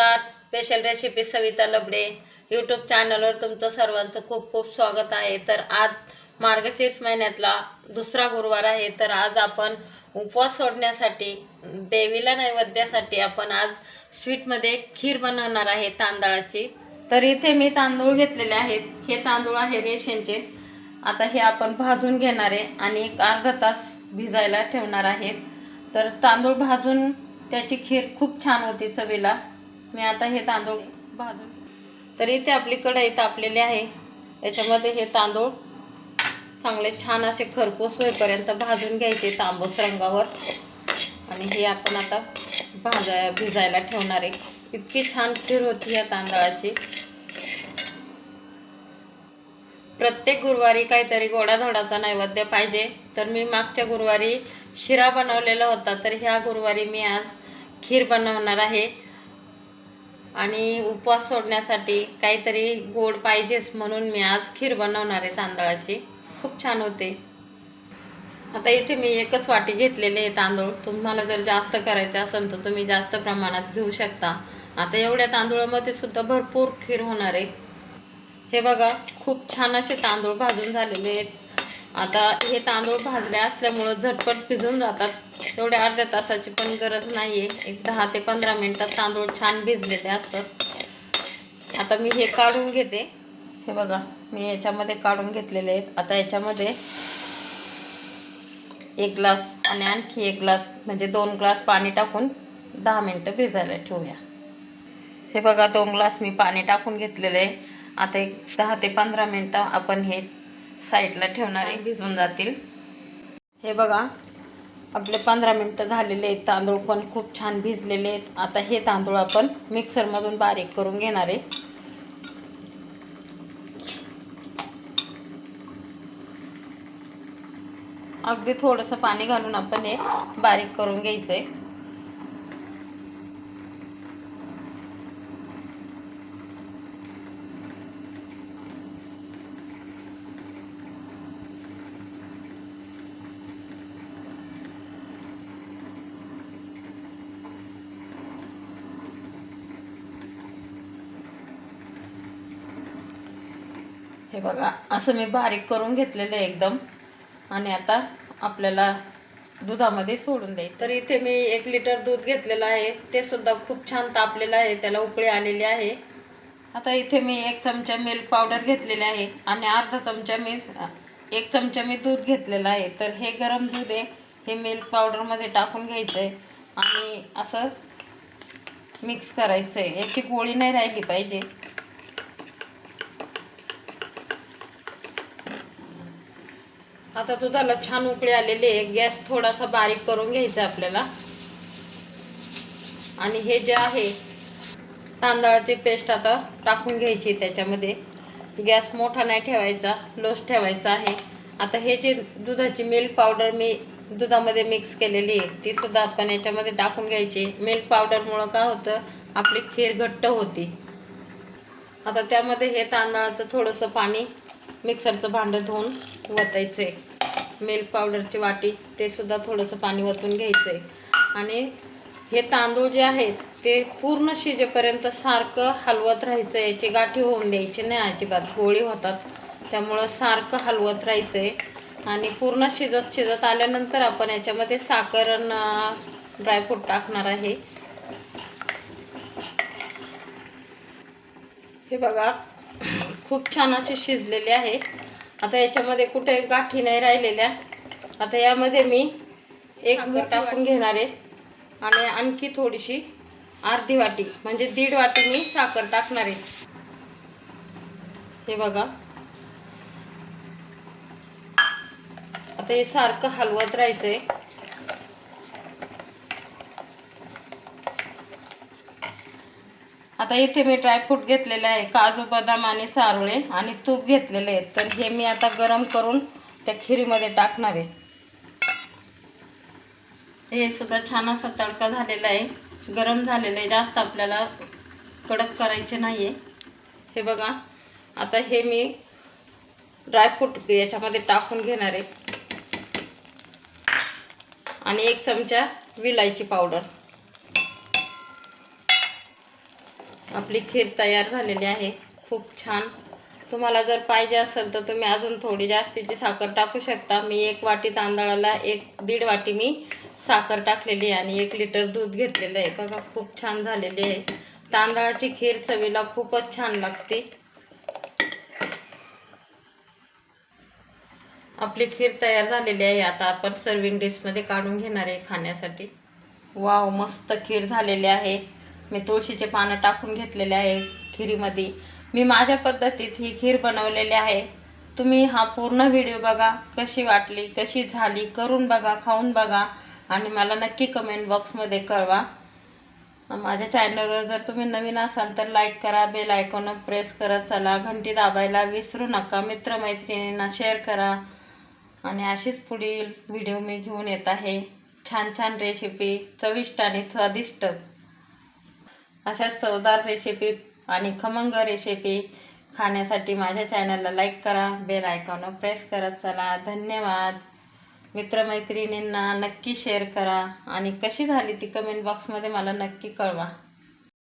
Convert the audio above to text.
नमस्कार. Special recipe Savita Labade. YouTube चॅनलवर तुमचं सर्वांचं खूप खूप स्वागत आहे. तर आज मार्गशीर्ष महिन्यातला दुसरा गुरुवार आहे. तर आज आपण उपवास सोडण्यासाठी देवीला नैवेद्यासाठी आपण आज स्वीटमध्ये खीर बनवणार आहे तांदळाची. तर इथे मी तांदूळ घेतलेले आहेत. हे तांदूळ आहे रेशनचे. आता हे आपण भाजून घेणार आहे आणि एक अर्धा तास भिजायला ठेवणार आहेत. तर तांदूळ भाजून त्याची खीर खूप छान होती चवीला. मी आता हे तांदूळ भाजून तर इथे आपली कढई तापलेली आहे. याच्यामध्ये हे तांदूळ चांगले छान असे खरपूस होईपर्यंत भाजून घ्यायचे तांबूस रंगावर. आणि हे आपण आता भाजा भिजायला ठेवणार आहे. इतकी छान खीर होती या तांदळाची. प्रत्येक गुरुवारी काहीतरी गोडाधोडाचा नैवेद्य पाहिजे. तर मी मागच्या गुरुवारी शिरा बनवलेला होता. तर ह्या गुरुवारी मी आज खीर बनवणार आहे. आणि उपवास सोडण्यासाठी काहीतरी गोड पाहिजेच म्हणून मी आज खीर बनवणार आहे तांदळाची. खूप छान होते. आता इथे मी एकच वाटी घेतलेले आहे तांदूळ. तुम्हाला जर जास्त करायचे असेल तर तुम्ही जास्त प्रमाणात घेऊ शकता. आता एवढ्या तांदूळामध्ये सुद्धा भरपूर खीर होणार आहे. हे बघा खूप छान असे तांदूळ भाजून झालेले आहेत. आता हे तांदूळ भाजले असल्यामुळं झटपट भिजून जातात. तेवढ्या अर्ध्या तासाची पण गरज नाही आहे एक दहा ते पंधरा मिनटात तांदूळ छान भिजलेले असतात. आता मी हे काढून घेते. हे बघा मी याच्यामध्ये काढून घेतलेले आहेत. आता याच्यामध्ये एक ग्लास आणि आणखी एक ग्लास म्हणजे दोन ग्लास पाणी टाकून दहा मिनटं भिजायला ठेवूया. हे बघा दोन ग्लास मी पाणी टाकून घेतलेलं आहे. आता एक दहा ते पंधरा मिनटं आपण हे साईडला ठेवणार भिजून जातील. हे बघा आपले पंधरा मिनटं झालेले आहेत. तांदूळ पण खूप छान भिजलेले आहेत. आता हे तांदूळ आपण मिक्सरमधून बारीक करून घेणार आहे. अगदी थोडंसं पाणी घालून आपण हे बारीक करून घ्यायचं आहे हे बघा असं मी बारीक करून घेतलेलं आहे एकदम. आणि आता आपल्याला दुधामध्ये सोडून द्यायचं. तर इथे मी एक लिटर दूध घेतलेलं आहे. ते सुद्धा खूप छान तापलेलं आहे. त्याला उकळी आलेली आहे. आता इथे मी एक चमचा मिल्क पावडर घेतलेली आहे. आणि अर्धा चमचा मी एक चमचा मी दूध घेतलेलं आहे. तर हे गरम दूध आहे. हे मिल्क पावडरमध्ये टाकून घ्यायचं आहे आणि असं मिक्स करायचं आहे याची गोळी नाही राहिली पाहिजे. आता दुधाला छान उकळी आलेली आहे. गॅस थोडासा बारीक करून घ्यायचा आपल्याला. आणि हे जे आहे तांदळाची पेस्ट आता टाकून घ्यायची त्याच्यामध्ये. गॅस मोठा नाही ठेवायचा लोस ठेवायचा आहे. आता हे जे दुधाची मिल्क पावडर मी दुधामध्ये मिक्स केलेली आहे ती सुद्धा आपण याच्यामध्ये टाकून घ्यायची. मिल्क पावडरमुळं काय होतं आपली खीर घट्ट होती. आता त्यामध्ये हे तांदळाचं थोडंसं पाणी मिक्सरचं भांडं धुवून वतायचं. आहे मिल्क पावडरची वाटी ते सुद्धा थोडंसं पाणी वतून घ्यायचं. आहे आणि हे तांदूळ जे आहेत ते पूर्ण शिजेपर्यंत सारखं हलवत राहायचं याची गाठी होऊन द्यायची नाही अजिबात. गोळी होतात त्यामुळं सारखं हलवत राहायचं. आहे आणि पूर्ण शिजत शिजत आल्यानंतर आपण याच्यामध्ये साखर ड्रायफ्रूट टाकणार आहे. हे बघा खूप छान असे शिजलेले आहे. आता याच्यामध्ये कुठे गाठी नाही राहिलेल्या. आता यामध्ये मी एक टाकून घेणार आहे. आणि आणखी थोडीशी अर्धी वाटी म्हणजे दीड वाटी मी साखर टाकणार आहे. हे बघा. आता हे सारखं हलवत राहायचंय. आता इथे मी ड्रायफ्रूट घेतलेले आहे काजू बदाम आणि चारोळे आणि तूप घेतलेले आहे तर हे मी आता गरम करून त्या खिरीमध्ये टाकणार आहे. हे सुद्धा छान असा तडका झालेला आहे. गरम झालेलं आहे. जास्त आपल्याला कडक करायचे नाही आहे हे बघा आता हे मी ड्रायफ्रूट याच्यामध्ये टाकून घेणार आहे. आणि एक चमचा विलायची पावडर. आपली खीर तयार झालेली आहे. खूप छान. तुम्हाला जर पाहिजे असेल तर तुम्ही अजून थोडी जास्तीची साखर टाकू शकता. मी एक वाटी तांदळाला एक दीड वाटी मी साखर टाकलेली आहे आणि एक लिटर दूध घेतलेलं आहे. बघा खूप छान झालेली आहे. तांदळाची खीर चवीला खूपच छान लागते. आपली खीर तयार झालेली आहे. आता आपण सर्विंग डिशमध्ये काढून घेणार आहे खाण्यासाठी. वाव मस्त खीर झालेली आहे. मी तुळशीचे पानं टाकून घेतलेले आहे खिरीमध्ये. मी माझ्या पद्धतीत ही खीर बनवलेली आहे. तुम्ही हा पूर्ण व्हिडिओ बघा कशी वाटली कशी झाली करून बघा खाऊन बघा आणि मला नक्की कमेंट बॉक्समध्ये कळवा. माझ्या चॅनलवर जर तुम्ही नवीन असाल तर लाईक करा बेल आयकॉन प्रेस करत चला घंटी दाबायला विसरू नका मित्रमैत्रिणींना शेअर करा आणि अशीच पुढील व्हिडिओ मी घेऊन येत आहे. छान छान रेसिपी चविष्ट आणि स्वादिष्ट. अशा चवदार रेसिपी आणि खमंग रेसिपी खाण्यासाठी माझ्या चॅनलला लाईक करा. बेल आयकॉन प्रेस करत चला. धन्यवाद. मित्रमैत्रिणींना नक्की शेअर करा. आणि कशी झाली ती कमेंट बॉक्समध्ये मला नक्की कळवा.